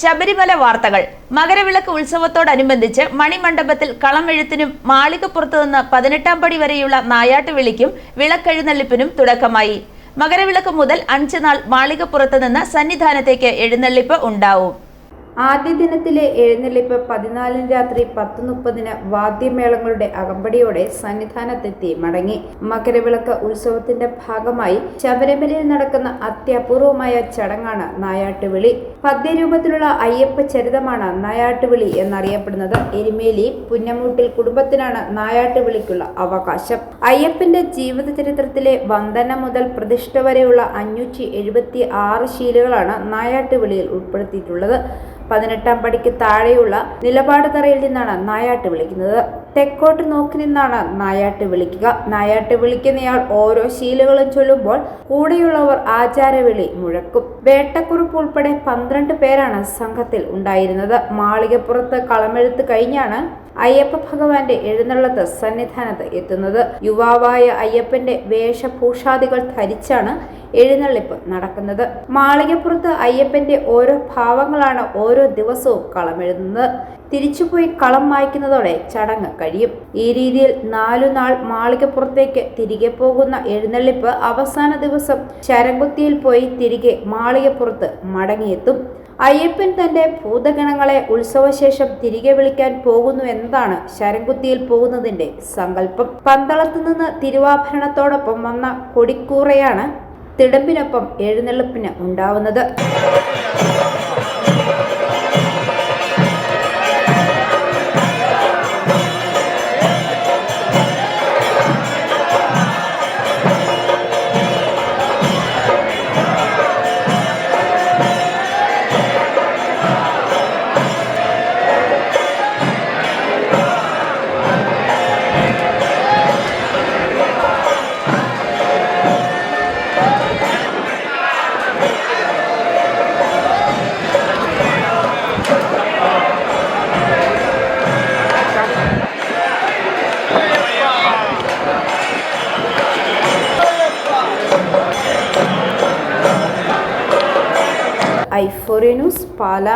ശബരിമല വാർത്തകൾ. മകരവിളക്ക് ഉത്സവത്തോടനുബന്ധിച്ച് മണിമണ്ഡപത്തിൽ കളമെഴുത്തിനും മാളികപ്പുറത്തു നിന്ന് പതിനെട്ടാം പടി വരെയുള്ള നായാട്ടുവിളിക്കും വിളക്കെഴുന്നള്ളിപ്പിനും തുടക്കമായി. മകരവിളക്ക് മുതൽ അഞ്ച് നാൾ മാളികപ്പുറത്തു നിന്ന് സന്നിധാനത്തേക്ക് എഴുന്നള്ളിപ്പ് ഉണ്ടാവും. ആദ്യ ദിനത്തിലെ എഴുന്നള്ളിപ്പ് പതിനാലിന് രാത്രി പത്ത് മുപ്പതിന് വാദ്യമേളങ്ങളുടെ അകമ്പടിയോടെ സന്നിധാനത്തെത്തി മടങ്ങി. മകരവിളക്ക് ഉത്സവത്തിന്റെ ഭാഗമായി ശബരിമലയിൽ നടക്കുന്ന അത്യപൂർവമായ ചടങ്ങാണ് നായാട്ടുവിളി. പദ്യരൂപത്തിലുള്ള അയ്യപ്പ ചരിതമാണ് നായാട്ടുവിളി എന്നറിയപ്പെടുന്നത്. എരുമേലി പുന്നമൂട്ടിൽ കുടുംബത്തിനാണ് നായാട്ടുവിളിക്കുള്ള അവകാശം. അയ്യപ്പന്റെ ജീവിത ചരിത്രത്തിലെ വന്ദന മുതൽ പ്രതിഷ്ഠ വരെയുള്ള അഞ്ഞൂറ്റി എഴുപത്തി ആറ് ശീലുകളാണ് നായാട്ടുവിളിയിൽ ഉൾപ്പെടുത്തിയിട്ടുള്ളത്. പതിനെട്ടാം പടിക്ക് താഴെയുള്ള നിലപാട് തറയിൽ നിന്നാണ് നായാട്ട് വിളിക്കുന്നത്. തെക്കോട്ട് നോക്കി നിന്നാണ് നായാട്ട് വിളിക്കുക. നായാട്ട് വിളിക്കുന്നയാൾ ഓരോ ശീലുകളും ചൊല്ലുമ്പോൾ കൂടെയുള്ളവർ ആചാരവിളി മുഴക്കും. വേട്ടക്കുറിപ്പ് ഉൾപ്പെടെ പന്ത്രണ്ട് പേരാണ് സംഘത്തിൽ ഉണ്ടായിരുന്നത്. മാളികപ്പുറത്ത് കളമെഴുത്ത് കഴിഞ്ഞാണ് അയ്യപ്പ ഭഗവാന്റെ എഴുന്നള്ളത്ത് സന്നിധാനത്ത് എത്തുന്നത്. യുവാവായ അയ്യപ്പന്റെ വേഷഭൂഷാദികൾ ധരിച്ചാണ് എഴുന്നള്ളിപ്പ് നടക്കുന്നത്. മാളികപ്പുറത്ത് അയ്യപ്പന്റെ ഓരോ ഭാവങ്ങളാണ് ഓരോ ദിവസവും കളമെഴുതുന്നത്. തിരിച്ചുപോയി കളം വായിക്കുന്നതോടെ ചടങ്ങ് കഴിയും. ഈ രീതിയിൽ നാലു നാൾ മാളികപ്പുറത്തേക്ക് തിരികെ പോകുന്ന എഴുന്നള്ളിപ്പ് അവസാന ദിവസം ശരംകുത്തിയിൽ പോയി തിരികെ മാളികപ്പുറത്ത് മടങ്ങിയെത്തും. അയ്യപ്പൻ തന്റെ ഭൂതഗണങ്ങളെ ഉത്സവശേഷം തിരികെ വിളിക്കാൻ പോകുന്നു എന്നതാണ് ശരംകുത്തിയിൽ പോകുന്നതിന്റെ സങ്കല്പം. പന്തളത്തു നിന്ന് തിരുവാഭരണത്തോടൊപ്പം വന്ന കൊടിക്കൂറയാണ് തിടമ്പിനൊപ്പം എഴുന്നള്ളിപ്പിന് ഉണ്ടാവുന്നത്. ന്യൂസ് പാല.